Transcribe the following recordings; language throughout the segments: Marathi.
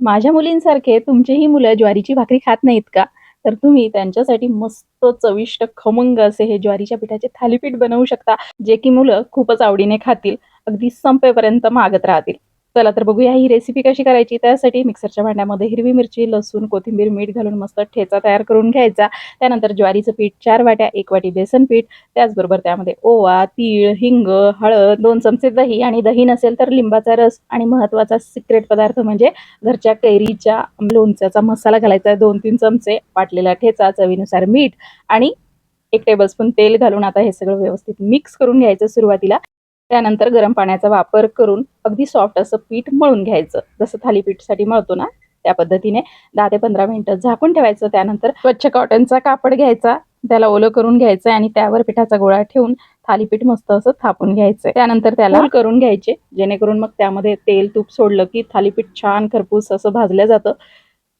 माझ्या मुलींसारखे तुमचीही मुलं ज्वारीची भाकरी खात नाहीत का? तर तुम्ही त्यांच्यासाठी मस्त चविष्ट खमंग असे हे ज्वारीच्या पिठाचे थालीपीठ बनवू शकता जे की मुलं खूपच आवडीने खातील. अगदी संपेपर्यंत मागत राहतील. चला तर बघूया ही रेसिपी कशी करायची. त्यासाठी मिक्सरच्या भांड्यामध्ये हिरवी मिरची लसूण कोथिंबीर मीठ घालून मस्त ठेचा तयार करून घ्यायचा. त्यानंतर ज्वारीचं पीठ चार वाट्या एक वाटी बेसन पीठ त्याचबरोबर त्यामध्ये ओवा तीळ हिंग हळद दोन चमचे दही आणि दही नसेल तर लिंबाचा रस आणि महत्त्वाचा सिक्रेट पदार्थ म्हणजे घरच्या कैरीच्या लोणच्याचा मसाला घालायचा. आहे दोन तीन चमचे वाटलेला ठेचा चवीनुसार मीठ आणि एक टेबलस्पून तेल घालून आता हे सगळं व्यवस्थित मिक्स करून घ्यायचं सुरुवातीला. त्यानंतर गरम पाण्याचा वापर करून अगदी सॉफ्ट असं पीठ मळून घ्यायचं. जसं थालीपीठसाठी मळतो ना त्या पद्धतीने दहा ते पंधरा मिनिटं झाकून ठेवायचं. त्यानंतर स्वच्छ कॉटनचा कापड घ्यायचा. त्याला ओलं करून घ्यायचं आणि त्यावर पिठाचा गोळा ठेवून थालीपीठ मस्त असं थापून घ्यायचं त्यानंतर त्याला करून घ्यायचे. जेणेकरून मग त्यामध्ये तेल तूप सोडलं की थालीपीठ छान खरपूस असं भाजलं जातं.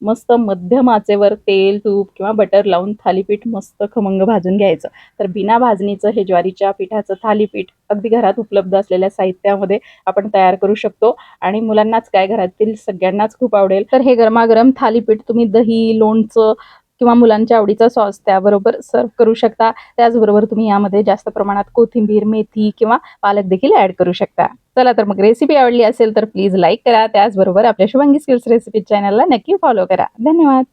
मस्त मध्यम आचेवर तेल तूप किंवा बटर लावून थालीपीठ मस्त खमंग भाजून घ्यायचं. तर बिना भाजणीचं हे ज्वारीच्या पिठाचं थालीपीठ अगदी घरात उपलब्ध असलेल्या साहित्यामध्ये आपण तयार करू शकतो. आणि मुलांनाच काय घरातील सगळ्यांनाच खूप आवडेल. तर हे गरमागरम थालीपीठ तुम्ही दही लोणचं किंवा मुलांच्या आवडीचा सॉस त्याबरोबर सर्व करू शकता. त्याचबरोबर तुम्ही यामध्ये जास्त प्रमाणात कोथिंबीर मेथी किंवा पालक देखील ॲड करू शकता. चला तर मग रेसिपी आवडली असेल तर प्लीज लाईक करा. त्याचबरोबर आपल्या शुभांगी स्किल्स रेसिपी चॅनलला नक्की फॉलो करा. धन्यवाद!